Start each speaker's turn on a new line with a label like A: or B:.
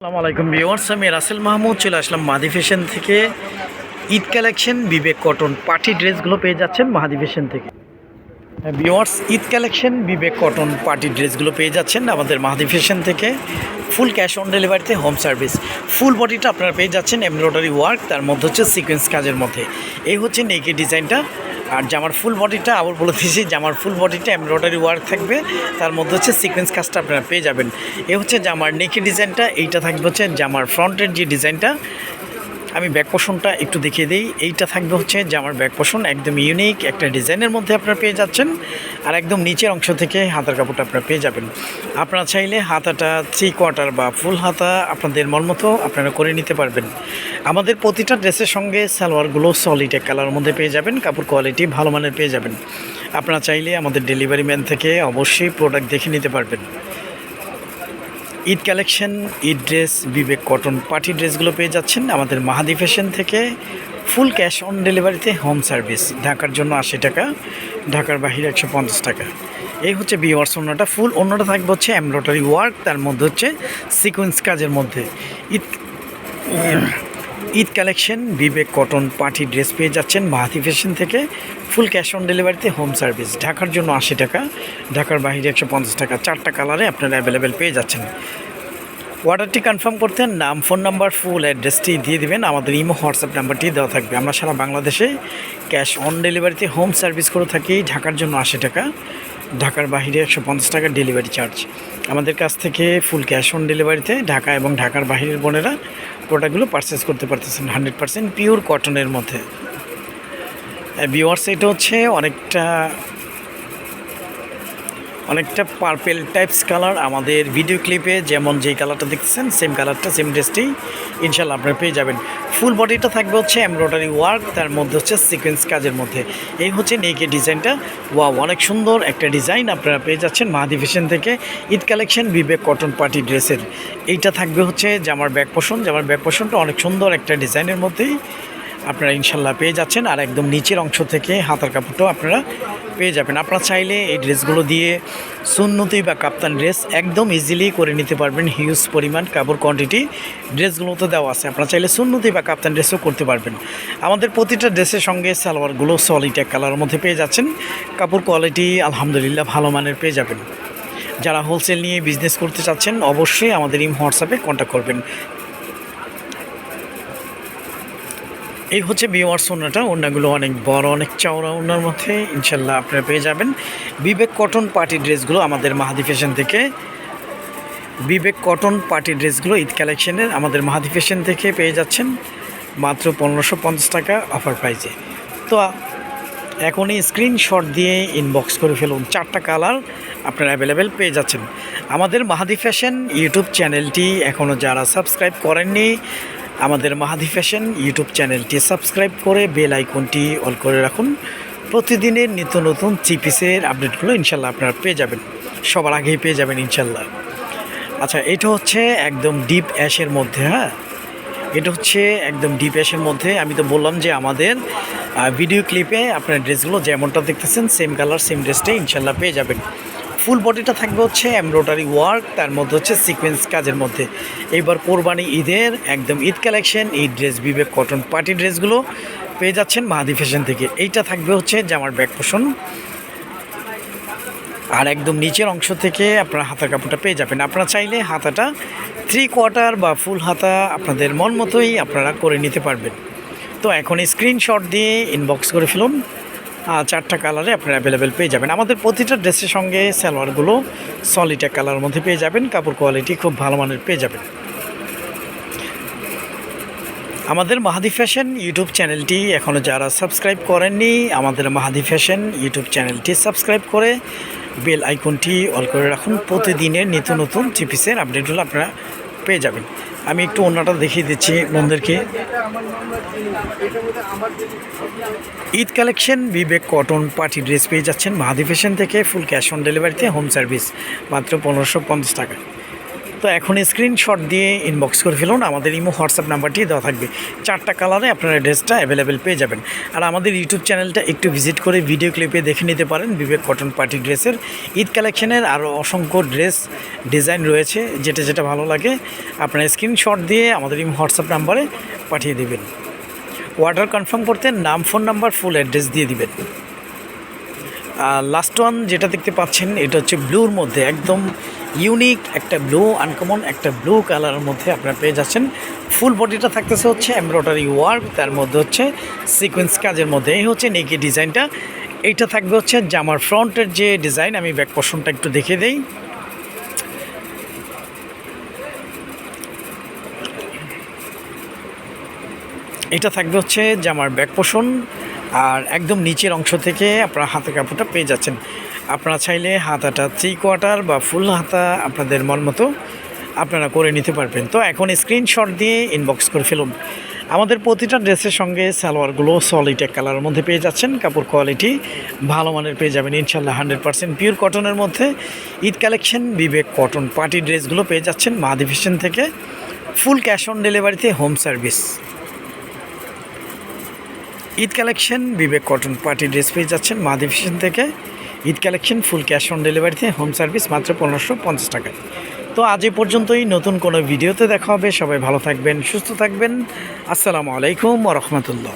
A: আসসালামু আলাইকুম ভিউয়ার্স, আমি রাসেল মাহমুদ, চলে আসলাম মাহাদি ফ্যাশন থেকে। Eid collection, Vivek cotton party ড্রেসগুলো পেয়ে যাচ্ছেন মাহাদি ফ্যাশন থেকে। Viewers, Eid collection, Vivek cotton party ড্রেসগুলো পেয়ে যাচ্ছেন আমাদের মাহাদি ফ্যাশন থেকে। ফুল ক্যাশ অন ডেলিভারিতে হোম সার্ভিস। ফুল বডিটা আপনারা পেয়ে যাচ্ছেন এমব্রয়ডারি ওয়ার্ক, তার মধ্যে হচ্ছে সিকোয়েন্স কাজের মধ্যে। এই হচ্ছে নেকি ডিজাইনটা। আর জামার ফুল বডিটা আবার বলে দিয়েছি জামার ফুল বডিটা এমব্রয়ডারি ওয়ার্ক থাকবে। তার মধ্যে হচ্ছে সিকোয়েন্স কাজটা আপনারা পেয়ে যাবেন। এ হচ্ছে জামার নেকি ডিজাইনটা এইটা থাকবে হচ্ছে জামার ফ্রন্টের যে ডিজাইনটা আমি ব্যাক পোষণটা একটু দেখিয়ে দিই। এইটা থাকবে হচ্ছে জামার ব্যাক পোষণ একদম ইউনিক একটা ডিজাইনের মধ্যে আপনারা পেয়ে যাচ্ছেন। আর একদম নিচের অংশ থেকে হাতার কাপড়টা আপনারা পেয়ে যাবেন। আপনারা চাইলে হাতাটা থ্রি কোয়ার্টার বা ফুল হাতা আপনাদের মন মতো আপনারা করে নিতে পারবেন। আমাদের প্রতিটা ড্রেসের সঙ্গে সালোয়ারগুলো সলিড এক কালার মধ্যে পেয়ে যাবেন। কাপড় কোয়ালিটি ভালো মানের পেয়ে যাবেন। আপনারা চাইলে আমাদের ডেলিভারি ম্যান থেকে অবশ্যই প্রোডাক্ট দেখে নিতে পারবেন। Eid collection, Eid dress, Vivek cotton party ড্রেসগুলো পেয়ে যাচ্ছেন আমাদের মাহাদি ফ্যাশন থেকে। ফুল ক্যাশ অন ডেলিভারিতে হোম সার্ভিস। ঢাকার জন্য আশি টাকা, ঢাকার বাহিরে একশো পঞ্চাশ টাকা। এই হচ্ছে বিওয়ার্স অন্যটা। ফুল অন্যটা থাকবে হচ্ছে এমব্রয়ডারি ওয়ার্ক, তার মধ্যে হচ্ছে সিকোয়েন্স কাজের মধ্যে। Eid Eid collection, Vivek cotton party dress পেয়ে যাচ্ছেন মাহাতি ফ্যাশন থেকে। ফুল ক্যাশ অন ডেলিভারিতে হোম সার্ভিস। ঢাকার জন্য আশি টাকা, ঢাকার বাইরে একশো পঞ্চাশ টাকা। চারটা কালারে আপনারা অ্যাভেলেবেল পেয়ে যাচ্ছেন। অর্ডারটি কনফার্ম করতে নাম ফোন নাম্বার ফুল অ্যাড্রেসটি দিয়ে দেবেন। আমাদের ইমো হোয়াটসঅ্যাপ নাম্বারটি দেওয়া থাকবে। আমরা সারা বাংলাদেশে ক্যাশ অন ডেলিভারিতে হোম সার্ভিস করে থাকি। ঢাকার জন্য আশি টাকা। ঢাকার বাহিরে একশো পঞ্চাশ টাকার ডেলিভারি চার্জ আমাদের কাছ থেকে ফুল ক্যাশ অন ডেলিভারিতে ঢাকা এবং ঢাকার বাহিরের বোনেরা প্রোডাক্টগুলো পারচেস করতে পারতেছেন হান্ড্রেড পার্সেন্ট পিওর কটনের মধ্যে। বিওয়ার্স এটা হচ্ছে অনেকটা অনেকটা পার্পেল টাইপস কালার আমাদের ভিডিও ক্লিপে যেমন যেই কালারটা দেখতেছেন সেম কালারটা সেম ড্রেসটি ইনশাল্লাহ আপনারা পেয়ে যাবেন। ফুল বডিটা থাকবে হচ্ছে এমব্রয়ডারি ওয়ার্ক তার মধ্যে হচ্ছে সিকোয়েন্স কাজের মধ্যে। এই হচ্ছে নেকে ডিজাইনটা ওয়া অনেক সুন্দর একটা ডিজাইন আপনারা পেয়ে যাচ্ছেন মাহাদি ফ্যাশন থেকে। Eid collection Vivek cotton party ড্রেসের এইটা থাকবে হচ্ছে জামার ব্যাক পোষণ জামার ব্যাক পোষণটা অনেক সুন্দর একটা ডিজাইনের মধ্যেই আপনারা ইনশাল্লাহ পেয়ে যাচ্ছেন। আর একদম নিচের অংশ থেকে হাতার কাপড়টাও আপনারা পেয়ে যাবেন। আপনারা চাইলে এই ড্রেসগুলো দিয়ে সুন্নতি বা কাপ্তান ড্রেস একদম ইজিলি করে নিতে পারবেন। হিউজ পরিমাণ কাপড় কোয়ান্টিটি ড্রেসগুলোতে দেওয়া আছে। আপনারা চাইলে সুন্নতি বা কাপ্তান ড্রেসও করতে পারবেন। আমাদের প্রতিটা ড্রেসের সঙ্গে সালোয়ারগুলো সলিড এক কালারের মধ্যে পেয়ে যাচ্ছেন। কাপড় কোয়ালিটি আলহামদুলিল্লাহ ভালো মানের পেয়ে যাবেন। যারা হোলসেল নিয়ে বিজনেস করতে চাচ্ছেন, অবশ্যই আমাদের ইম হোয়াটসঅ্যাপে কন্ট্যাক্ট করবেন। এই হচ্ছে বিওয়ার্স ওনাটা ওনাগুলো অনেক বড়, অনেক চওড়া ওনার মধ্যে। ইনশাল্লাহ আপনারা পেয়ে যাবেন। বিবেক কটন পার্টি ড্রেসগুলো আমাদের মাহাদি ফ্যাশন থেকে। বিবেক কটন পার্টি ড্রেসগুলো ঈদ কালেকশনের আমাদের মাহাদি ফ্যাশন থেকে পেয়ে যাচ্ছেন। মাত্র পনেরোশো টাকা অফার প্রাইজে তো, এখনই স্ক্রিনশট দিয়ে ইনবক্স করে ফেলুন। চারটা কালার আপনারা অ্যাভেলেবেল পেয়ে যাচ্ছেন। আমাদের মাহাদি ফ্যাশন ইউটিউব চ্যানেলটি এখনও যারা সাবস্ক্রাইব করেননি আমাদের মাহাদি ফ্যাশন ইউটিউব চ্যানেলটি সাবস্ক্রাইব করে বেল আইকনটি অল করে রাখুন। প্রতিদিনের নিত্য নতুন চিপিসের আপডেটগুলো ইনশাল্লাহ আপনারা পেয়ে যাবেন। সবার আগেই পেয়ে যাবেন ইনশাল্লাহ। আচ্ছা এটা হচ্ছে একদম ডিপ অ্যাশের মধ্যে হ্যাঁ? এটা হচ্ছে একদম ডিপ অ্যাশের মধ্যে। আমি তো বললাম যে আমাদের ভিডিও ক্লিপে আপনার ড্রেসগুলো যেমনটা দেখতেছেন সেম কালার সেম ড্রেসটাই ইনশাল্লাহ পেয়ে যাবেন। ফুল বডিটা থাকবে হচ্ছে এমব্রয়ডারি ওয়ার্ক, তার মধ্যে হচ্ছে সিকোয়েন্স কাজের মধ্যে। এইবার কোরবানি ঈদের একদম Eid collection, Eid dress Vivek cotton party ড্রেসগুলো পেয়ে যাচ্ছেন মাহাদি ফ্যাশন থেকে। এইটা থাকবে হচ্ছে জামার ব্যাক পোষণ। আর একদম নিচের অংশ থেকে আপনার হাতার কাপড়টা পেয়ে যাবেন। আপনারা চাইলে হাতাটা থ্রি কোয়ার্টার বা ফুল হাতা আপনাদের মন মতোই আপনারা করে নিতে পারবেন। তো এখন স্ক্রিনশট দিয়ে ইনবক্স করে ফেলুন। চারটা কালারে আপনারা অ্যাভেলেবেল পেয়ে যাবেন। আমাদের প্রতিটা ড্রেসের সঙ্গে সালোয়ারগুলো সলিড কালারের মধ্যে পেয়ে যাবেন। কাপড় কোয়ালিটি খুব ভালো মানের পেয়ে যাবেন। আমাদের মাহাদি ফ্যাশন ইউটিউব চ্যানেলটি এখনও যারা সাবস্ক্রাইব করেননি, আমাদের মাহাদি ফ্যাশন ইউটিউব চ্যানেলটি সাবস্ক্রাইব করে বেল আইকনটি অল করে রাখুন। প্রতিদিনের নিত্য নতুন চিপিসের আপডেটগুলো আপনারা পেয়ে যাবেন। আমি একটু অন্যটা দেখিয়ে দিচ্ছি বন্ধুদেরকে। Eid collection, Vivek cotton party dress পেয়ে যাচ্ছেন মাহাদি ফ্যাশন থেকে, ফুল ক্যাশ অন ডেলিভারিতে, হোম সার্ভিস, মাত্র পনেরোশো পঞ্চাশ টাকা। তো এখন স্ক্রিনশট দিয়ে ইনবক্স করে ফেলুন। আমাদের ইমো হোয়াটসঅ্যাপ নাম্বারটি দেওয়া থাকবে। চারটা কালারে আপনারা ড্রেসটা অ্যাভেলেবেল পেয়ে যাবেন। আর আমাদের ইউটিউব চ্যানেলটা একটু ভিজিট করে ভিডিও ক্লিপে দেখে নিতে পারেন বিবেক কটন পার্টি ড্রেসের। ঈদ কালেকশনের আরও অসংখ্য ড্রেস ডিজাইন রয়েছে, যেটা যেটা ভালো লাগে, আপনারা স্ক্রিনশট দিয়ে আমাদের ইমো হোয়াটসঅ্যাপ নাম্বারে পাঠিয়ে দেবেন। অর্ডার কনফার্ম করতে নাম ফোন নাম্বার ফুল অ্যাড্রেস দিয়ে দিবেন। লাস্ট ওয়ান যেটা দেখতে পাচ্ছেন, এটা হচ্ছে ব্লুর মধ্যে, একদম ইউনিক একটা ব্লু আনকমন একটা ব্লু কালারের মধ্যে আপনারা পেয়ে যাচ্ছেন। ফুল বডিটা থাকতেছে হচ্ছে এমব্রয়ডারি ওয়ার্ক তার মধ্যে হচ্ছে সিকোয়েন্স কাজের মধ্যে। এই হচ্ছে নেকি ডিজাইনটা। এইটা থাকবে হচ্ছে জামার ফ্রন্টের যে ডিজাইন, আমি ব্যাক পোর্শনটা একটু দেখে দেই। এটা থাকবে হচ্ছে জামার ব্যাক পোষণ আর একদম নিচের অংশ থেকে আপনারা হাতে কাপড়টা পেয়ে যাচ্ছেন। আপনারা চাইলে হাতাটা থ্রি কোয়ার্টার বা ফুল হাতা আপনাদের মন মতো আপনারা করে নিতে পারবেন। তো এখন স্ক্রিনশট দিয়ে ইনবক্স করে ফেলুন। আমাদের প্রতিটা ড্রেসের সঙ্গে সালোয়ারগুলো সলিড এক কালারের মধ্যে পেয়ে যাচ্ছেন। কাপড় কোয়ালিটি ভালো মানের পেয়ে যাবেন ইনশাল্লাহ হান্ড্রেড পার্সেন্ট পিওর কটনের মধ্যে Eid collection Vivek cotton party ড্রেসগুলো পেয়ে যাচ্ছেন মাহাদি ফ্যাশন থেকে। ফুল ক্যাশ অন ডেলিভারিতে home service Eid collection Vivek cotton party dress পেয়ে যাচ্ছেন মা ডিভিশন থেকে। Eid collection, full cash on ডেলিভারিতে হোম সার্ভিস মাত্র পনেরোশো পঞ্চাশ টাকা। তো আজ এ পর্যন্তই, নতুন কোনো ভিডিওতে দেখা হবে। সবাই ভালো থাকবেন, সুস্থ থাকবেন। আসসালামু আলাইকুম রহমতুল্লাহ।